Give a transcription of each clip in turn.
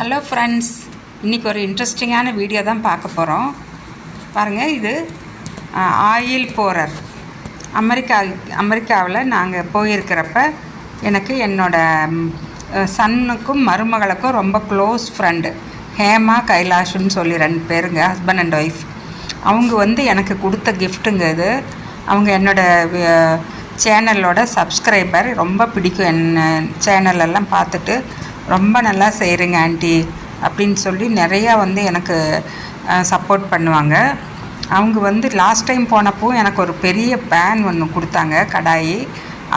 Hello friends இன்றைக்கி ஒரு இன்ட்ரெஸ்டிங்கான வீடியோ தான் பார்க்க போகிறோம் பாருங்கள் இது ஆயில் போரர். அமெரிக்கா அமெரிக்காவில் நாங்கள் போயிருக்கிறப்ப எனக்கு என்னோடய சன்னுக்கும் மருமகளுக்கும் ரொம்ப க்ளோஸ் ஃப்ரெண்டு ஹேமா கைலாஷ்னு சொல்லி ரெண்டு பேருங்க ஹஸ்பண்ட் அண்ட் ஒய்ஃப் அவங்க வந்து எனக்கு கொடுத்த கிஃப்ட்டுங்க இது. அவங்க என்னோடய சேனலோட சப்ஸ்கிரைபர் ரொம்ப பிடிக்கும் என்ன சேனலெல்லாம் பார்த்துட்டு. ரொம்ப நல்லா செய்கிறீங்க ஆண்டி அப்படின்னு சொல்லி நிறையா வந்து எனக்கு சப்போர்ட் பண்ணுவாங்க. அவங்க வந்து லாஸ்ட் டைம் போனப்போ எனக்கு ஒரு பெரிய பேன் ஒன்று கொடுத்தாங்க கடாயி.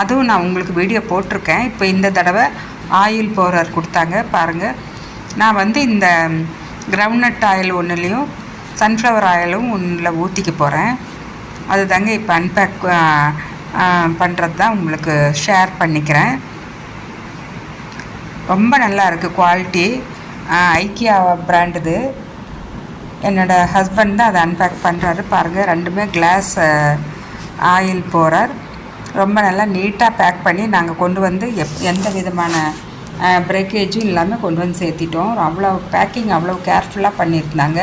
அதுவும் நான் உங்களுக்கு வீடியோ போட்டிருக்கேன். இப்போ இந்த தடவை ஆயில் போரர் கொடுத்தாங்க பாருங்கள் நான் வந்து இந்த கிரவுண்ட்நட் ஆயில் ஒன்றுலேயும் சன்ஃப்ளவர் ஆயிலும் ஒன்றில் ஊற்றிக்க போகிறேன் அது தாங்க இப்போ அன்பேக் பண்ணுறது தான் உங்களுக்கு ஷேர் பண்ணிக்கிறேன். ரொம்ப நல்லா இருக்குது குவாலிட்டி ஐக்கியா பிராண்டுது என்னோடய ஹஸ்பண்ட் தான் அதை அன்பேக் பண்ணுறாரு பாருங்கள் ரெண்டுமே கிளாஸ் ஆயில் போகிறார் ரொம்ப நல்லா நீட்டாக பேக் பண்ணி நாங்கள் கொண்டு வந்து எப் எந்த விதமான பிரேக்கேஜும் இல்லாமல் கொண்டு வந்து சேர்த்திட்டோம். அவ்வளோ பேக்கிங் அவ்வளோ கேர்ஃபுல்லாக பண்ணியிருந்தாங்க.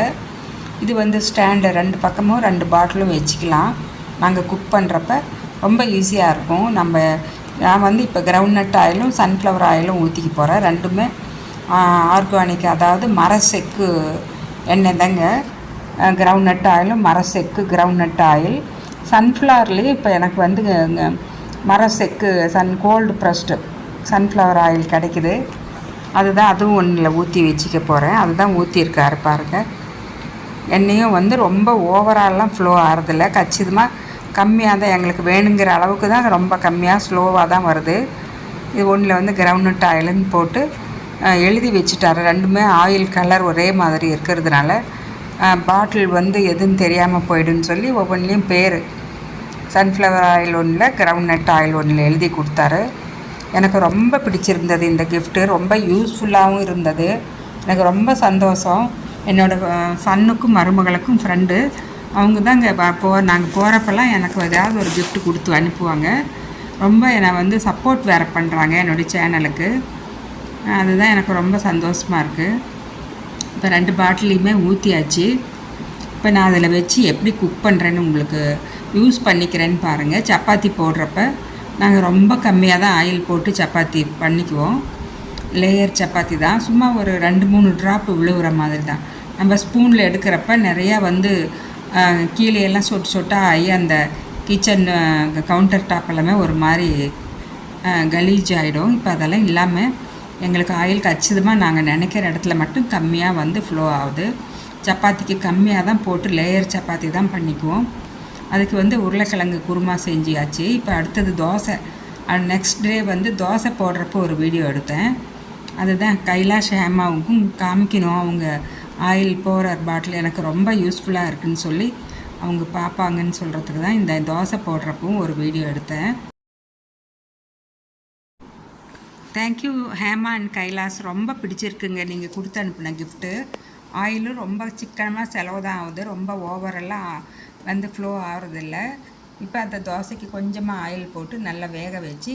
இது வந்து ஸ்டாண்டு ரெண்டு பக்கமும் ரெண்டு பாட்டிலும் வச்சுக்கலாம். நாங்கள் குக் பண்ணுறப்ப ரொம்ப ஈஸியாக இருக்கும். நம்ம நான் வந்து இப்போ கிரவுண்ட்நட் ஆயிலும் சன்ஃப்ளவர் ஆயிலும் ஊற்றிக்க போகிறேன் ரெண்டுமே ஆர்கானிக் அதாவது மரசெக்கு எண்ணெய் தாங்க. கிரவுண்ட்நட் ஆயிலும் மரசெக்கு கிரவுண்ட் நட் ஆயில். சன்ஃப்ளவர்லேயும் இப்போ எனக்கு வந்து மரசெக்கு sun cold pressed sunflower oil கிடைக்குது. அதுதான் அதுவும் ஒன்றில் ஊற்றி வச்சுக்க போகிறேன் அதுதான் ஊற்றிருக்காரு பாருங்கள் எண்ணெயும் வந்து ரொம்ப ஓவரால்லாம் ஃப்ளோ ஆகிறதில்ல கச்சிதமாக கம்மியாக தான் எங்களுக்கு வேணுங்கிற அளவுக்கு தான் ரொம்ப கம்மியாக ஸ்லோவாக தான் வருது. இது ஒன்றில் வந்து கிரவுண்ட் ஆயிலுன்னு போட்டு எழுதி வச்சுட்டாரு. ரெண்டுமே ஆயில் கலர் ஒரே மாதிரி இருக்கிறதுனால பாட்டில் வந்து எதுன்னு தெரியாமல் போயிடுன்னு சொல்லி ஒவ்வொன்றிலையும் பேர். சன்ஃப்ளவர் ஆயில் ஒன்றில் கிரவுண்ட் நட் ஆயில் ஒன்றில் எழுதி கொடுத்தாரு. எனக்கு ரொம்ப பிடிச்சிருந்தது இந்த கிஃப்ட்டு ரொம்ப யூஸ்ஃபுல்லாகவும் இருந்தது. எனக்கு ரொம்ப சந்தோஷம். என்னோடய சன்னுக்கும் மருமகளுக்கும் ஃப்ரெண்டு அவங்க தான் இங்கே போ நாங்கள் போகிறப்பெல்லாம் எனக்கு ஏதாவது ஒரு கிஃப்ட் கொடுத்து அனுப்புவாங்க. ரொம்ப என்னை வந்து சப்போர்ட் வேறு பண்ணுறாங்க என்னுடைய சேனலுக்கு அதுதான் எனக்கு ரொம்ப சந்தோஷமாக இருக்குது இப்போ ரெண்டு பாட்டிலையுமே ஊற்றியாச்சு இப்போ நான் அதில் வச்சு எப்படி குக் பண்ணுறேன்னு உங்களுக்கு யூஸ் பண்ணிக்கிறேன்னு பாருங்கள் சப்பாத்தி போடுறப்ப நாங்கள் ரொம்ப கம்மியாக தான் ஆயில் போட்டு சப்பாத்தி பண்ணிக்குவோம். லேயர் சப்பாத்தி தான். சும்மா ஒரு ரெண்டு மூணு ட்ராப் விழுவுற மாதிரி தான். நம்ம ஸ்பூனில் எடுக்கிறப்ப நிறையா வந்து கீழே எல்லாம் சொட்டு சொட்டாக ஆகி அந்த கிச்சன் கவுண்டர் டாப் எல்லாமே ஒரு மாதிரி கலீஜ் ஆகிடும் இப்போ அதெல்லாம் இல்லாமல் எங்களுக்கு ஆயில் கச்சிதமாக நாங்கள் நினைக்கிற இடத்துல மட்டும் கம்மியாக வந்து ஃப்ளோ ஆகுது. சப்பாத்திக்கு கம்மியாக தான் போட்டு லேயர் சப்பாத்தி தான் பண்ணிக்குவோம். அதுக்கு வந்து உருளைக்கிழங்கு குருமா செஞ்சியாச்சு. இப்போ அடுத்தது தோசை. நெக்ஸ்ட் டே வந்து தோசை போடுறப்போ ஒரு வீடியோ எடுத்தேன். அதுதான் கைலாஷ் ஹேமாவுக்கும் காமிக்கணும். அவங்க ஆயில் போகிற பாட்டில் எனக்கு ரொம்ப யூஸ்ஃபுல்லாக இருக்குதுன்னு சொல்லி அவங்க பார்ப்பாங்கன்னு சொல்கிறதுக்கு தான் இந்த தோசை போடுறப்பவும் ஒரு வீடியோ எடுத்தேன். Thank you Hema and Kailash. ரொம்ப பிடிச்சிருக்குங்க. நீங்கள் கொடுத்து அனுப்பின கிஃப்ட்டு ஆயிலும் ரொம்ப சிக்கனமாக செலவு தான் ஆகுது. ரொம்ப ஓவரெல்லாம் வந்து ஃப்ளோ ஆகிறதில்ல. இப்போ அந்த தோசைக்கு கொஞ்சமாக ஆயில் போட்டு நல்லா வேக வச்சு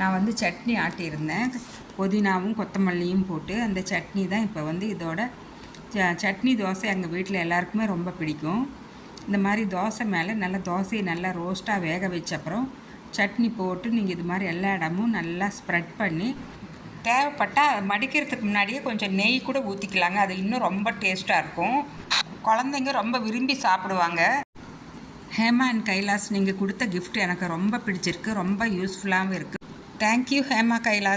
நான் வந்து சட்னி ஆட்டியிருந்தேன். புதினாவும் கொத்தமல்லியும் போட்டு அந்த சட்னி தான் இப்போ வந்து இதோட சட்னி தோசை எங்கள் வீட்டில் எல்லாருக்குமே ரொம்ப பிடிக்கும். இந்த மாதிரி தோசை மேலே நல்லா தோசையை நல்லா ரோஸ்ட்டாக வேக வச்ச அப்புறம் சட்னி போட்டு நீங்கள் இது மாதிரி எல்லா இடமும் நல்லா ஸ்ப்ரெட் பண்ணி தேவைப்பட்டால் மடிக்கிறதுக்கு முன்னாடியே கொஞ்சம் நெய் கூட ஊற்றிக்கலாங்க அது இன்னும் ரொம்ப டேஸ்ட்டாக இருக்கும். குழந்தைங்க ரொம்ப விரும்பி சாப்பிடுவாங்க. ஹேமா அண்ட் கைலாஸ் நீங்கள் கொடுத்த கிஃப்ட் எனக்கு ரொம்ப பிடிச்சிருக்கு. ரொம்ப யூஸ்ஃபுல்லாகவும் இருக்குது தேங்க்யூ ஹேமா கைலாஸ்